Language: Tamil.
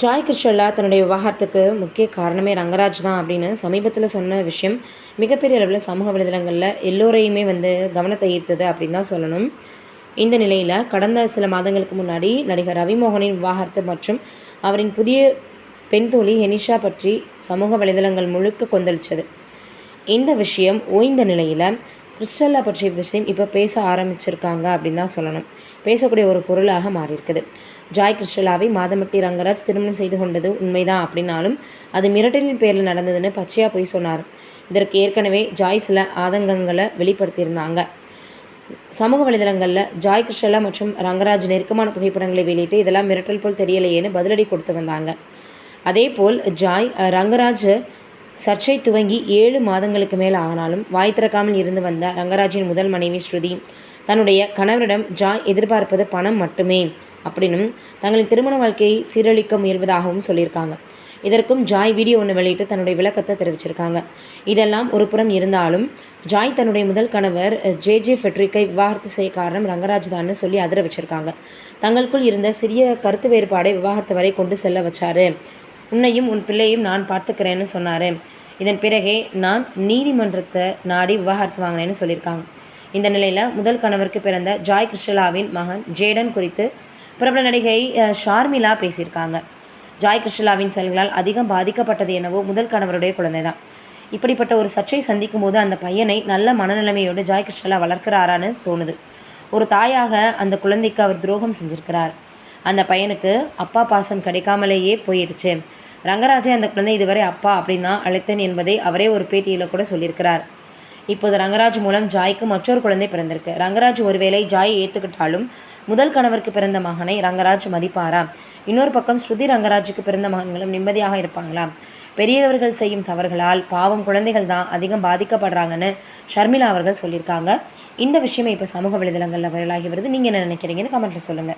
ஜாய் கிருஷ்ணல்லா தன்னுடைய விவகாரத்துக்கு முக்கிய காரணமே ரங்கராஜ் தான் அப்படின்னு சமீபத்தில் சொன்ன விஷயம் மிகப்பெரிய அளவில் சமூக வலைதளங்களில் எல்லோரையுமே வந்து கவனத்தை ஈர்த்தது அப்படின்னு தான் சொல்லணும். இந்த நிலையில் கடந்த சில மாதங்களுக்கு முன்னாடி நடிகர் ரவிமோகனின் விவாகரத்து மற்றும் அவரின் புதிய பெண் தோழி ஹெனிஷா பற்றி சமூக வலைதளங்கள் முழுக்க கொந்தளிச்சது. இந்த விஷயம் ஓய்ந்த நிலையில் கிறிஸ்டல்லா பற்றிய விஷயம் இப்போ பேச ஆரம்பிச்சிருக்காங்க அப்படின்னு தான் சொல்லணும். பேசக்கூடிய ஒரு பொருளாக மாறியிருக்குது. ஜாய் கிறிஸ்டலாவை மாதமட்டி ரங்கராஜ் திருமணம் செய்து கொண்டது உண்மைதான் அப்படின்னாலும் அது மிரட்டலின் பேரில் நடந்ததுன்னு பச்சையாக போய் சொன்னார். இதற்கு ஏற்கனவே ஜாய் சில ஆதங்கங்களை வெளிப்படுத்தியிருந்தாங்க. சமூக வலைதளங்களில் ஜாய் கிருஷ்ணலா மற்றும் ரங்கராஜ் நெருக்கமான புகைப்படங்களை வெளியிட்டு இதெல்லாம் மிரட்டல் போல் தெரியலையேன்னு பதிலடி கொடுத்து வந்தாங்க. அதே போல் ஜாய் ரங்கராஜ் சர்ச்சை துவங்கி ஏழு மாதங்களுக்கு மேல் ஆனாலும் வாய் திறக்காமல் இருந்து வந்த ரங்கராஜின் முதல் மனைவி ஸ்ருதி தன்னுடைய கணவரிடம் ஜாய் எதிர்பார்ப்பது பணம் மட்டுமே அப்படின்னும் தங்களின் திருமண வாழ்க்கையை சீரழிக்க முயல்வதாகவும் சொல்லியிருக்காங்க. இதற்கும் ஜாய் வீடியோ ஒன்று வெளியிட்டு தன்னுடைய விளக்கத்தை தெரிவிச்சிருக்காங்க. இதெல்லாம் ஒரு புறம் இருந்தாலும் ஜாய் தன்னுடைய முதல் கணவர் ஜே. ஜே. ஃபெட்ரிக்கை விவாகரத்து செய்ய காரணம் ரங்கராஜ் தான் சொல்லி அதிர வச்சிருக்காங்க தங்களுக்குள் இருந்த சிறிய கருத்து வேறுபாடை விவாகரத்து வரை கொண்டு செல்ல வச்சாரு. உன்னையும் உன் பிள்ளையும் நான் பார்த்துக்கிறேன்னு சொன்னார். இதன் பிறகே நான் நீதிமன்றத்தை நாடி விவாகரத்து வாங்கினேன்னு சொல்லியிருக்காங்க. இந்த நிலையில் முதல் கணவருக்கு பிறந்த ஜாய் கிருஷ்ணலாவின் மகன் ஜேடன் குறித்து பிரபல நடிகை ஷார்மிலா பேசியிருக்காங்க. ஜாய் கிருஷ்ணலாவின் செயல்களால் அதிகம் பாதிக்கப்பட்டது என்னவோ முதல் கணவருடைய குழந்தை தான் இப்படிப்பட்ட ஒரு சர்ச்சை சந்திக்கும் போது அந்த பையனை நல்ல மனநிலைமையோடு ஜாய் கிருஷ்ணலா வளர்க்கிறாரான்னு தோணுது. ஒரு தாயாக அந்த குழந்தைக்கு அவர் துரோகம் செஞ்சிருக்கிறார். அந்த பையனுக்கு அப்பா பாசம் கிடைக்காமலேயே போயிடுச்சு. ரங்கராஜே அந்த குழந்தை இதுவரை அப்பா அப்படின்னு தான் அழைத்தேன் என்பதை அவரே ஒரு பேட்டியில் கூட சொல்லியிருக்கிறார். இப்போது ரங்கராஜ் மூலம் ஜாய்க்கு மற்றொரு குழந்தை பிறந்திருக்கு. ரங்கராஜ் ஒருவேளை ஜாயை ஏற்றுக்கிட்டாலும் முதல் கணவருக்கு பிறந்த மகனை ரங்கராஜ் மதிப்பாரா? இன்னொரு பக்கம் ஸ்ருதி ரங்கராஜுக்கு பிறந்த மகன்களும் நிம்மதியாக இருப்பாங்களா? பெரியவர்கள் செய்யும் தவறுகளால் பாவம் குழந்தைகள் தான் அதிகம் பாதிக்கப்படுறாங்கன்னு ஷர்மிளா அவர்கள் சொல்லியிருக்காங்க. இந்த விஷயமே இப்போ சமூக வலைதளங்களில் வைரலாகி வருது. நீங்கள் என்ன நினைக்கிறீங்கன்னு கமெண்ட்டில் சொல்லுங்கள்